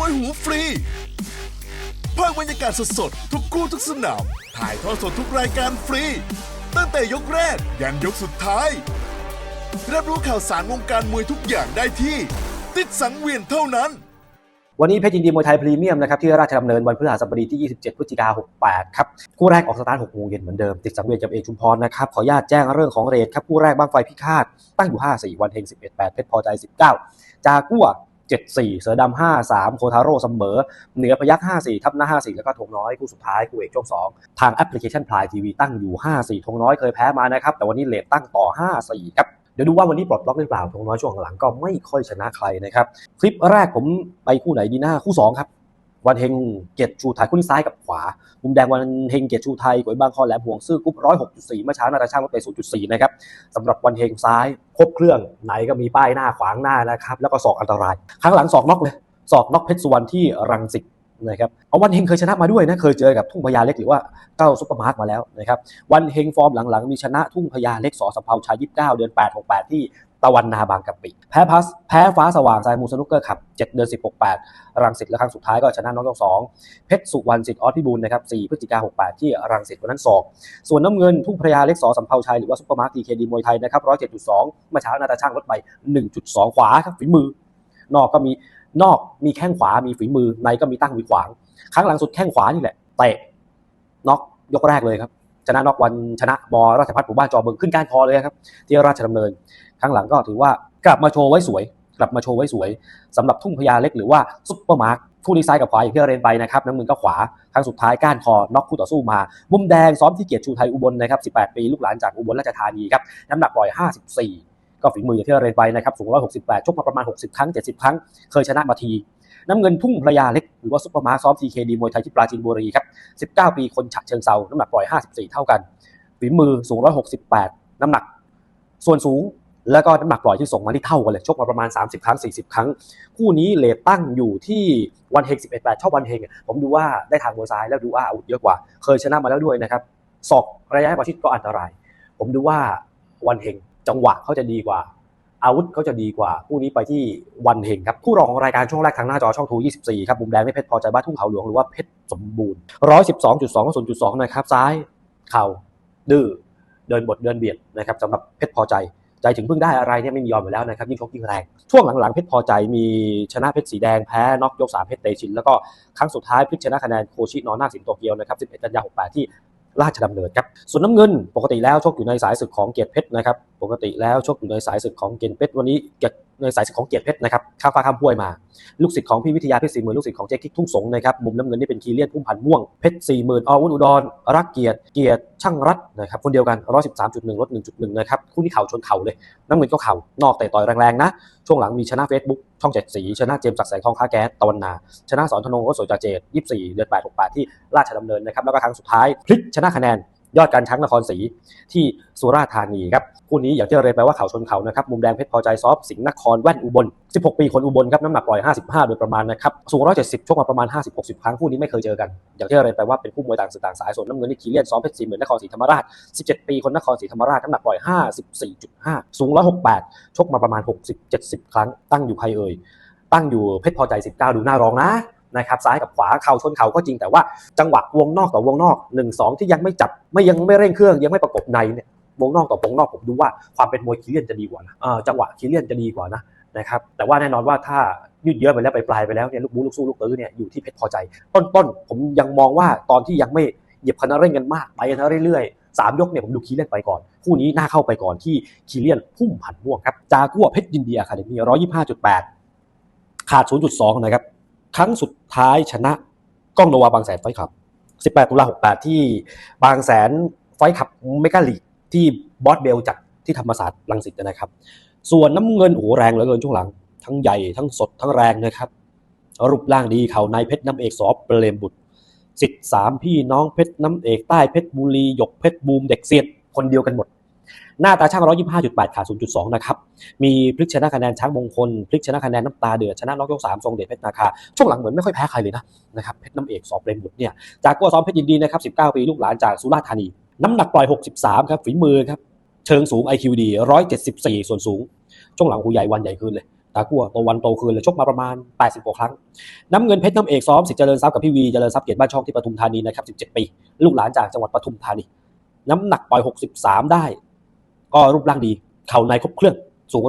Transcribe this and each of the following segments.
วยหูฟรีภาคบรรยากาศสดๆ ทุกคู่ทุกสนาม ถ่ายทอดสดทุกรายการฟรี ตั้งแต่ยกแรก ยันยกสุดท้าย รับรู้ข่าวสารวงการมวยทุกอย่างได้ที่ ติดสังเวียนเท่านั้น วันนี้เพชรยินดีมวยไทยพรีเมียมนะครับที่ราชดำเนินวันพฤหัสบดีที่ 27 พฤศจิกา68 ครับ คู่แรกออกสตาร์ท6โมงเย็นเหมือนเดิม ติดสังเวียนกับเอกชุมพรนะครับ ขออนุญาตแจ้งเรื่องของเรทครับ คู่แรกบ้างไฟพิฆาตตั้งอยู่ 54 วันเฮง11 8เพชรพอใจ 19 จากัว 74 เสือดำ53 โคทาโร่เสมอ เหนือพยัก54 ทับหน้า 54 แล้วก็ทงน้อยคู่สุดท้ายคู่เอกช่วง 2 ทางแอปพลิเคชันพลายทีวีตั้งอยู่ 54 ทงน้อยเคยแพ้มานะครับ แต่วันนี้เลทตั้งต่อ 54 ครับเดี๋ยวดูว่าวันนี้ปลดล็อกหรือเปล่าทงน้อยช่วงหลังก็ไม่ค่อยชนะใครนะครับคลิปแรกผมไปคู่ไหนดีหน้าคู่2ครับ วันเฮงเกียรติชูไทยคุณซ้ายกับขวา มุมแดงวันเฮงเกียรติชูไทยกวยบางคอแหลมห่วงซื้อกรุ๊ป106.4เมื่อเช้านาตาช่างลดไปศูนะครับสำหรับวันเฮงซ้ายครบเครื่องไหนก็มีป้ายหน้าขวางหน้านะครับแล้วก็ศอกอันตรายครั้งหลังศอกน็อกเลยศอกน็อกเพชรสุวรรณที่รังสิต นะครับเอาวันเฮงเคยชนะมาด้วยนะเคยเจอกับทุ่งพญาเล็กหรือว่าเก้าซุปเปอร์มาร์ทมาแล้วนะครับวันเฮงฟอร์มหลังๆ มีชนะทุ่งพญาเล็กสอสำเภาชาย29เก้าเดือน8 68ที่ตะวันนาบางกะปิแพ้พัสแพ้ฟ้าสว่างสายมูสนุกเกอร์ขับ7เดือน10 68 รังสิตและครั้งสุดท้ายก็ชนะน้องยกสองเพชรสุวรรณสิทธิ์ออสพิบูลนะครับ4พฤศจิกา68 ที่รังสิตวันนั้นศอกส่วนน้ำเงินทุ่งพระยาเล็กสอสำเภาชัยหรือว่าซุปเปอร์มาร์ททีเคดีมวยไทยนะครับ107.2เมื่อเช้านาตาช่างลดไป 1.2 ขวาครับฝีมือนอกก็มี นอกมีแข้งขวามีฝีมือในก็มีตั้งมีขวาง ครั้งหลังสุดแข้งขวานี่แหละเตะน็อกยกแรกเลยครับ ชนะน็อกวันชนะบอราชพัฒน์หมู่บ้านจอเบิงขึ้นก้านคอเลยครับ ที่ราชดำเนิน ครั้งหลังก็ถือว่ากลับมาโชว์ไว้สวย กลับมาโชว์ไว้สวยสำหรับทุ่งพญาเล็กหรือว่าซุปเปอร์มาร์คคู่นี้ซ้ายกับขวาอย่างที่เราเรียนไปนะครับน้ำมือก็ขวาครั้งสุดท้ายก้านคอน็อกคู่ต่อสู้มา มุมแดงซ้อมที่เกียรติชูไทยอุบลนะครับ18 ปีลูกหลานจากอุบลราชธานีครับน้ำหนักปล่อย 54 ก็ฝีมืออย่างที่เราเรียนไปนะครับสูง168 ชกมาประมาณ 60 ครั้ง 70 ครั้ง เคยชนะมาที น้ำเงินทุ่งพระยาเล็ก หรือว่าซุปเปอร์มาร์คซ้อม TKD มวยไทยที่ปราจีนบุรีครับ 19 ปีคนฉะเชิงเซาน้ำหนักปล่อย 54 เท่ากันฝีมือสูง168 น้ำหนัก ส่วนสูงแล้วก็น้ำหนักปล่อยที่ส่งมาที่เท่ากันเลย ชกมาประมาณ 30 ครั้ง 40 ครั้ง คู่นี้เลทตั้งอยู่ที่วันเฮง11 8ชอบวันเฮงผมดูว่าได้ทางมวยซ้ายแล้วดูว่าอาวุธเยอะกว่า เคยชนะมาแล้วด้วยนะครับศอกระยะประชิดก็อันตราย ผมดูว่าวันเฮง จังหวะเขาจะดีกว่า อาวุธเขาจะดีกว่าคู่นี้ไปที่วันเฮงครับคู่รองของรายการช่วงแรกทางหน้าจอช่องทู24ครับมุมแดงนี่เพชรพอใจบ้านทุ่งเขาหลวงหรือว่าเพชรสมบูรณ์112.2 0.2นะครับซ้ายเข่าดื้อเดินบทเดินเบียดนะครับสำหรับเพชรพอใจใจถึงเพิ่งได้อะไรเนี่ยไม่มียอมอยู่แล้วนะครับยิ่งชกยิ่งแรง ช่วงหลังๆเพชรพอใจมีชนะเพชรสีแดงแพ้น็อกยกสามเพชรเตชิน แล้วก็ครั้งสุดท้ายพลิกชนะคะแนนโคชินอนาคสิงโตเกียวนะครับ11กันยายน68 ที่ ราชดำเนินครับส่วนน้ำเงินปกติแล้วชกอยู่ในสายศึกของเกียรติเพชรนะครับปกติแล้วชกอยู่ในสายศึกของเกียรติเพชรวันนี้เกียรติ ในสายของเกียรติเพชรนะครับข้ามฟ้าข้ามห้วยมา ลูกศิษย์ของพี่วิทยาเพชรสี่หมื่นลูกศิษย์ของเจ๊คิกทุ่งสงนะครับมุมน้ำเงินนี่เป็นคีเลียนพุ่มพันม่วงเพชรสี่หมื่นอวุธอุดรรักเกียรติเกียรติช่างรัตนะครับคนเดียวกันร้อยสิบสามจุดหนึ่งลดหนึ่งจุดหนึ่งนะครับคู่นี้เข่าชนเข่าเลย น้ำเงินก็เข่านอกแต่ต่อยแรงๆนะช่วงหลังมีชนะ Facebook ช่องเจ็ดสีชนะเจมส์ศักดิ์แสงทองค้าแก๊สตะวันนา ชนะสอนธนงรถสวยจ่าเจดยี่สี่เดือนแปดหกแปดที่ราชดำเนินนะครับแล้วก็ครั้งสุดท้ายพลิกชนะคะแนน ยอดการช้างนครศรีที่สุราษฎร์ธานีครับคู่นี้อย่างที่เราเรียนไปว่าเขาชนเขานะครับมุมแดงเพชรพอใจซอฟสิงห์นครแว่นอุบล 16 ปีคนอุบลครับน้ำหนักปล่อย 55 โดยประมาณนะครับสูง 170 ชกมาประมาณ 50-60 ครั้งคู่นี้ไม่เคยเจอกัน อย่างที่เราเรียนไปว่าเป็นคู่มวยต่างสื่อต่างสายส่วนน้ำเงินนี่คีเลียนซ้อมเพชรสี่หมื่นนครศรีธรรมราช 17 ปีคนนครศรีธรรมราชน้ำหนักปล่อย 54.5 สูง 168 ชกมาประมาณ 60-70 ครั้งตั้งอยู่ใครเอ่ยตั้งอยู่เพชรพอใจ 19 ดูหน้ารองนะ นะครับซ้ายกับขวาเข่าชนเข่าก็จริงแต่ว่าจังหวะวงนอกต่อวงนอก1 2 ที่ยังไม่จับไม่ยังไม่เร่งเครื่องยังไม่ประกบในเนี่ยวงนอกต่อวงนอกผมดูว่าความเป็นมวยคีเลียนจะดีกว่านะจังหวะคีเลียนจะดีกว่านะนะครับแต่ว่าแน่นอนว่าถ้ายืดเยื้อไปแล้วไปปลายไปแล้วเนี่ยลูกบูลูกสู้ลูกตื้อเนี่ยอยู่ที่เพชรพอใจ ต้นๆผมยังมองว่าตอนที่ยังไม่เหยียบคันเร่งกันมากไปกันเรื่อยๆสามยกเนี่ยผมดูคีเลียนไปก่อนคู่นี้น่าเข้าไปก่อนที่คีเลียนพุ่มผันม่วงครับจากัวเพชรยินดีอะคาเดมี่ร้อยยี่ห้าจุดแปดขาดศูนย์จุดสองนะครับ ครั้งสุดท้ายชนะกล้องโนวาบางแสนไฟขับ 18 ตุลา68 ที่บางแสนไฟขับเมกาลีกที่บอสเบลจัดที่ธรรมศาสตร์ลังสิตนะครับ ส่วนน้ำเงินโอ้แรงเหลือเกินช่วงหลัง ทั้งใหญ่ทั้งสดทั้งแรงนะครับ รูปร่างดีเขานายเพชรน้ำเอกสอเปรมบุตรสิทธิ์สามพี่น้องเพชรน้ำเอกใต้เพชรบุรีหยกเพชรบูมเด็กเสียดคนเดียวกันหมด หน้าตาช่าง125.8ขาด0.2นะครับ มีพลิกชนะคะแนนช้างมงคล พลิกชนะคะแนนน้ำตาเดือดชนะน็อกยกสามทรงเดชเพชรนาคา ช่วงหลังเหมือนไม่ค่อยแพ้ใครเลยนะนะครับเพชรน้ำเอกสอบเปรมบุตรเนี่ยจากกัวซ้อมเพชรยินดีนะครับ19ปีลูกหลานจากสุราษฎร์ธานี น้ำหนักปล่อย63ครับฝีมือครับเชิงสูง IQ ดี174ส่วนสูง ช่วงหลังหูใหญ่วันใหญ่ขึ้นเลยตากัวโตวันโตคืนเลยชกมาประมาณ 80กว่าครั้ง น้ำเงินเพชรน้ำเอกซ้อมสิทธิ์เจริญทรัพย์กับพี่วีเจริญทรัพย์เกียรติบ้านช่องที่ปทุมธานีนะครับ17 ปี ลูกหลานจากจังหวัดปทุมธานี น้ำหนักปล่อย 63 ได้ ก็รูปร่างดีเข่าในครบเครื่องสูง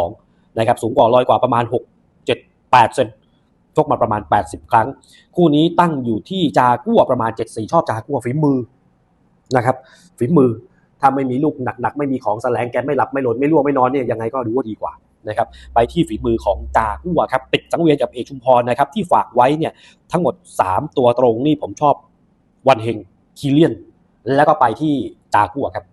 182 นะครับ สูงกว่าลอยกว่าประมาณ 6 7 8เซนชกมาประมาณ 80 ครั้ง คู่นี้ตั้งอยู่ที่จากัวประมาณ 74 ชอบจากัวฝีมือนะครับฝีมือถ้าไม่มีลูกหนักๆ ไม่มีของแสลงแกนไม่หลับไม่หล่นไม่ร่วงไม่นอนเนี่ยยังไงก็ดูว่าดีกว่านะครับไปที่ฝีมือของจากัวครับปิดสังเวียนกับเอกชุมพรนะครับที่ฝากไว้เนี่ยทั้งหมด 3 ตัวตรงนี่ผมชอบวันเฮงคีเลียน แล้วก็ไปที่จากัวครับ